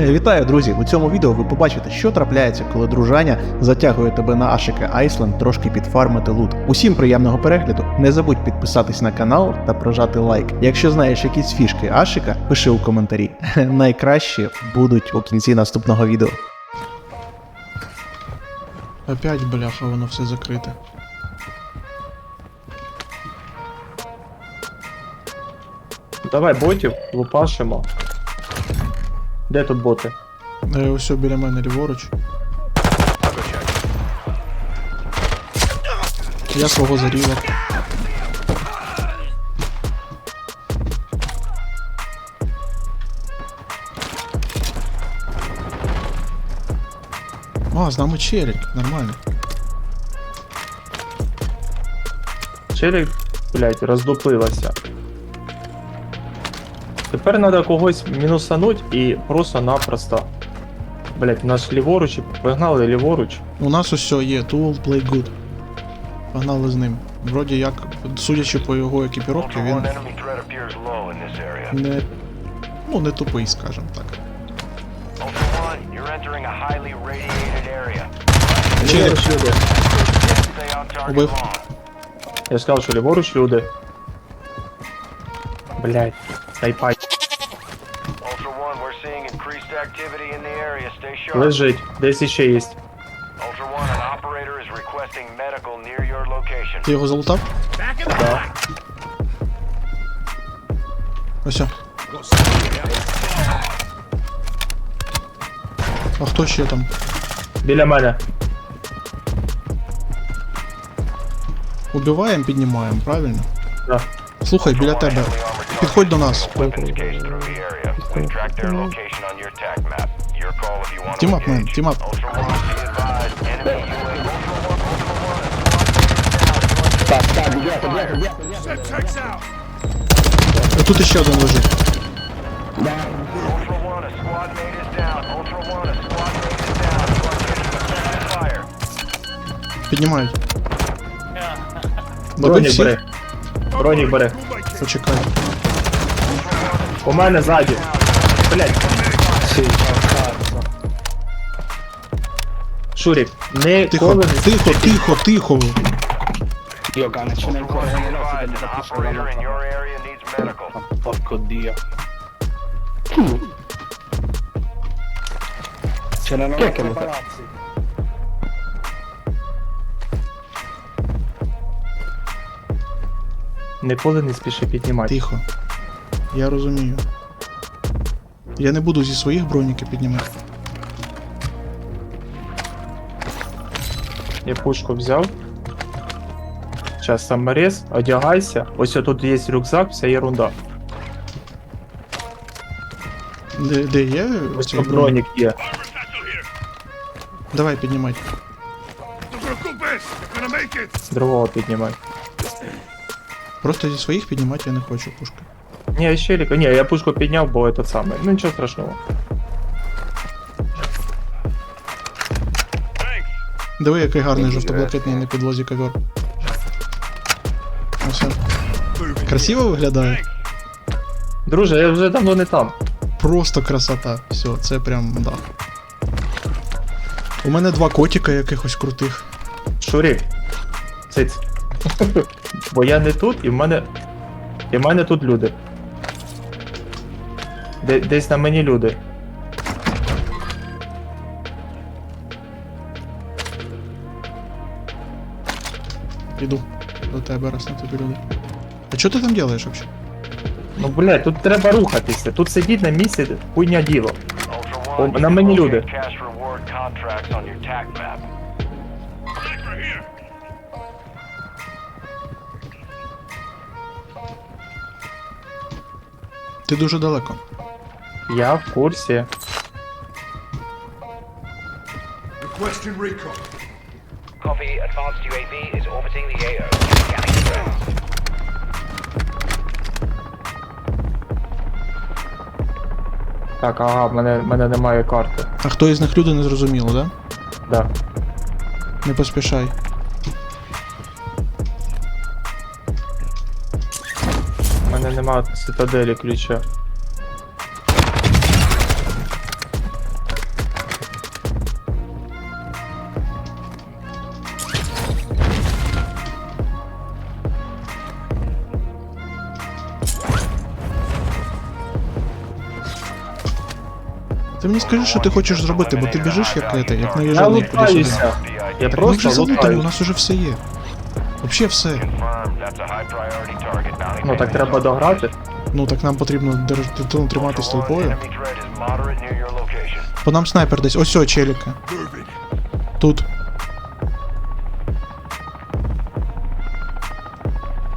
Е, Вітаю, друзі! У цьому відео ви побачите, що трапляється, коли дружаня затягує тебе на Ашики Айсленд трошки підфармити лут. Усім приємного перегляду. Не забудь підписатись на канал та прожати лайк. Якщо знаєш якісь фішки Ашика, пиши у коментарі. Найкращі будуть у кінці наступного відео. Опять, бляха, воно все закрите. Давай ботів, лупашимо. Де тут боти? Е, ось біля мене ліворуч. Я свого заріла. А, з нами челік, нормально. Челік, блять, роздуплилася. Тепер треба когось мінусануть і просто-напросто. Блять, наш ліворуч, погнали ліворуч. У нас усе є, Tool Play Good. Погнали з ним. Вроді як, судячи по його екіпіровці, він не. Ну, не тупий, скажем так. Челік, люди. Убив. Я сказав, що ліворуч люди. Блять, снайпай. Лежить, десь іще є. Ultra One, an operator is requesting medical near your location. ти його залутав? Да. Ось. о. А хто ще там? Біля мене. Убиваємо, піднімаємо, правильно? Да. Слухай, біля тебе. Heavily armored Підходь до targets нас. weapons case through the area. We've tracked their location on your TAC map. Your call if you want to Тімап, мен, engage. тімап. Ultra One, be advised, enemy UAV. Ultra One, Ultra One, Тут ще один лежить. Ultra One, a squad mate is down. Ultra One, a squad mate is down. You are taking effective fire. Піднімають. Добив Бронік всіх? бери. Бронік бери. Почекай. У мене ззаді. Блять. Шурік, не Тихо, коли тихо, тихо, тихо. Area needs medical. Porco. Ce n'erano Chi è che lo fa? palazzi. ніколи не спіши піднімати. Тихо. Я розумію. Я не буду зі своїх броніків піднімати. Я пушку взяв. Зараз саморез, одягайся. Ось тут є рюкзак, вся ерунда. Де, де є Ось тут бронік? бронік є. Давай піднімай. Другого піднімай. Просто зі своїх піднімати я не хочу пушки. Ні, ще ліка. Ні, я пушку підняв, бо це саме. Ну нічого страшного. Диви, який гарний жовто-блакитний на підлозі ковер. Ось. Красиво виглядає? Друже, я вже давно не там. Просто красота. Все, це прям да. У мене два котика якихось крутих. Шурік. Циць. Бо я не тут, і в мене. І в мене тут люди. Де, десь на мені люди. Іду до тебе раз на тобі люди. А що ти там робиш вообще? Ну блядь, тут треба рухатися. Тут сидіть на місці, хуйня діло. О, на мені люди. Ти дуже далеко. Я в курсі. Copy. Advanced UAV is orbiting the AO. Scanning the. Так, ага, в мене, в мене немає карти. А хто із них люди не зрозуміло, да? Да. Не поспішай. У мене немає цитаделі ключа. Мені скажи, що ти хочеш зробити, бо ти біжиш як это, як навіжений туди-сюди. Я Так ми вже просто залутані, у нас уже все є. Вообще все. Ну так треба дограти. Ну так нам потрібно держ- ну, your location. По нам снайпер десь. Ось о, челіка. Тут.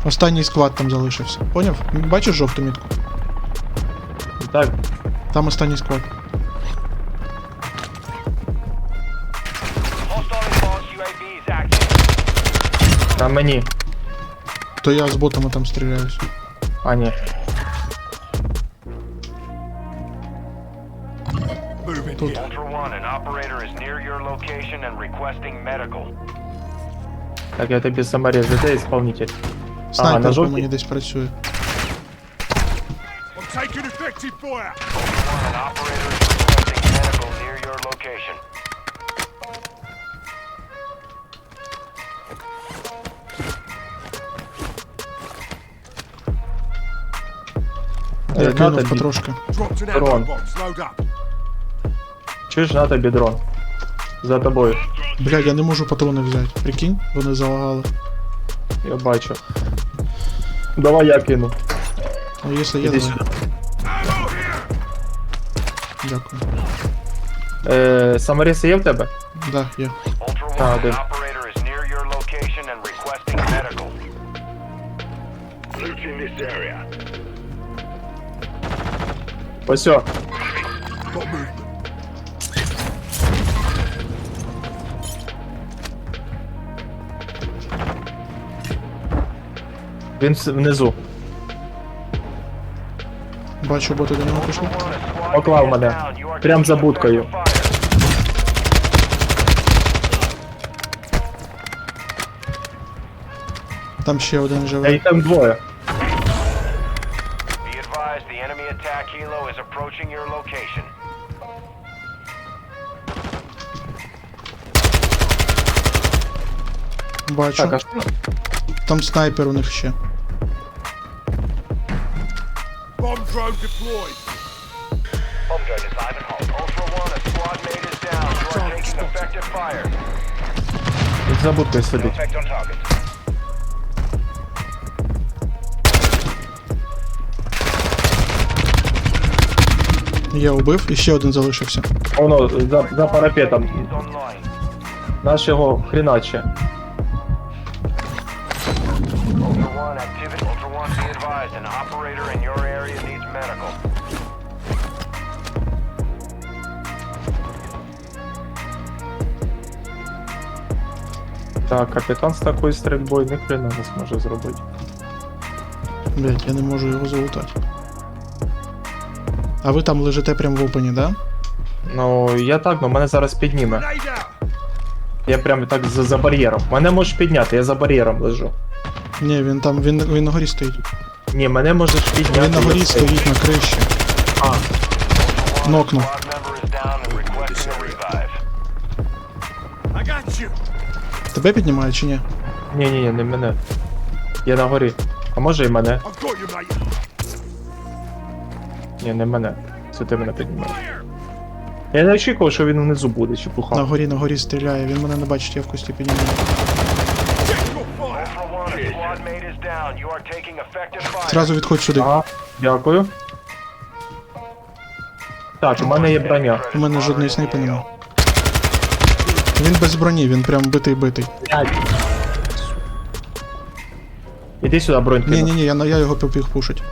Останній склад там залишився. Поняв? Бачиш жовту мітку? Так, Там останній склад. на мені. То я з ботами там стріляюсь. А, ні. Тут. Ultra One, an operator is near your location and requesting medical. Так, я тобі саморез, де ісполнитель? Снайпер по жовтій? мені десь працює. Ultra One, an operator is requesting medical near your location. Я Е, на кинув тобі. потрошки. Дрон. Чуєш, на тобі дрон. За тобою. Блядь, я не можу патрони взяти. Прикинь, вони залагали. Я бачу. Давай я кину. Ну, якщо є, Іди давай. сюди. Дякую. Е, саморез є в тебе? Да, є. Ultra One, good. an operator is near your location and requesting medical. Ось о. Він с- внизу. Бачу, боти до нього пішли. Ultra One, a squad Поклав mate is мене. down. You are Прям за taking будкою. effective fire. Там ще один Та живе. їх там двоє. enemy attack helo is approaching your location. Бачу. Так, а що? Там снайпер у них ще. Bomb drone is live and hot. Ultra One, a squad mate is down. You are taking effective fire. Під забудкою No сидить. effect on target. Я убив, і ще один залишився. Воно за, за парапетом. Наш його хріначе. Так, капітан з такою стрільбою ні хрена не зможе зробити. Блять, я не можу його залутати. А ви там лежите прям в опені, да? Ну, я так, ну мене зараз підніме. Я прямо так за, за бар'єром. Мене можеш підняти, я за бар'єром лежу. Ні, він там, він, він на горі стоїть. Ні, мене можеш підняти. Він на горі я- стоїть на криші. А, Нокнув. Revive. Тебе піднімають чи ні? ні, ні, ні, не мене. Я на горі. А може і мене? Ні, не мене. Це ти мене піднімаєш. Я не очікував, що він внизу буде, чи На горі, на горі стріляє, він мене не бачить, я в кусті піднімаю. Зразу відходь сюди. Ага, дякую. Так, у мене є броня. У мене жодної снайпи немає. Він без броні, він прям битий-битий. Іди сюди, бронь. Ні-ні-ні, я, я його побіг пушить.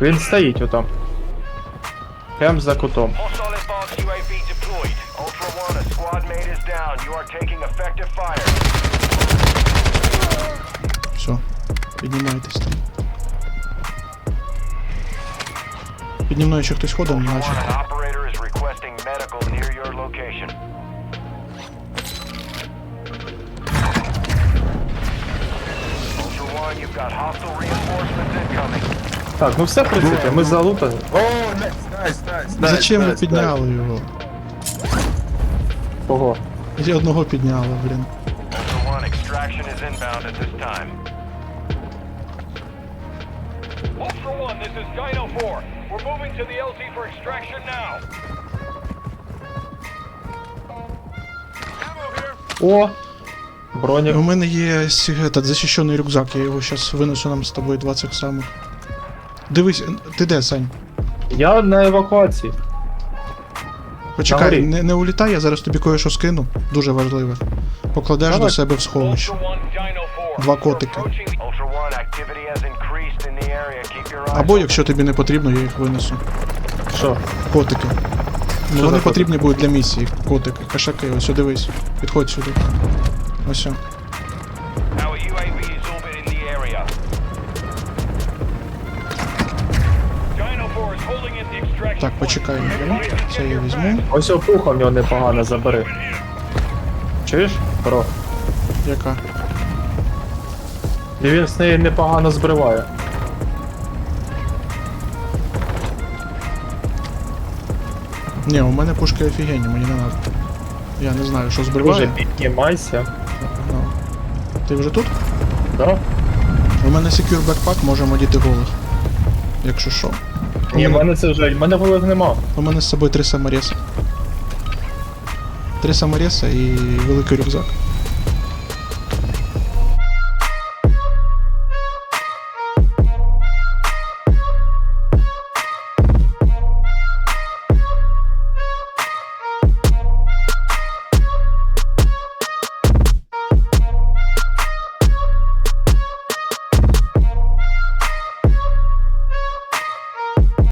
Він стоїть отам. Прям за кутом. Все, піднімайтесь там. Підні мною ще хтось ходив, наче. You've got hostile reinforcements incoming. Так, ну все, в принципі, ми залутані. Зачем ви підняли його? Кого? Я одного підняли, блін. Ultra One, extraction is inbound at this time. Ultra One, this is Dino 4. We're moving to the LZ for extraction now. О! Бронік. У мене є сі- этот, захищений рюкзак, я його зараз винесу нам з тобою два цих самих. Дивись, ти де, Сань? Я на евакуації. Почекай, Нагорі. не, не улітай, я зараз тобі кое-що скину. Дуже важливе. Покладеш Давай. до себе в сховище. Ultra One, Dino 4. Два котики. Або, якщо тобі не потрібно, я їх винесу. Що? Котики. Ну за вони котики? потрібні будуть для місії. Котики, кошаки, ось дивись. Підходь сюди. Ось. о. Так, point. почекай. Це я візьму. Ось опуха в нього непогано забери. Чуєш? Бро. Яка? І він з неї непогано збриває. Ні, у мене пушки офігенні, мені не надо. Я не знаю, що Дуже збриває. піднімайся. Ну. Ти вже тут? Да? У мене secure backpack, можемо діти голих. Якщо що. Ні, в мене, це вже. В мене голих нема. у мене з собою три саморези. Три саморези і великий рюкзак.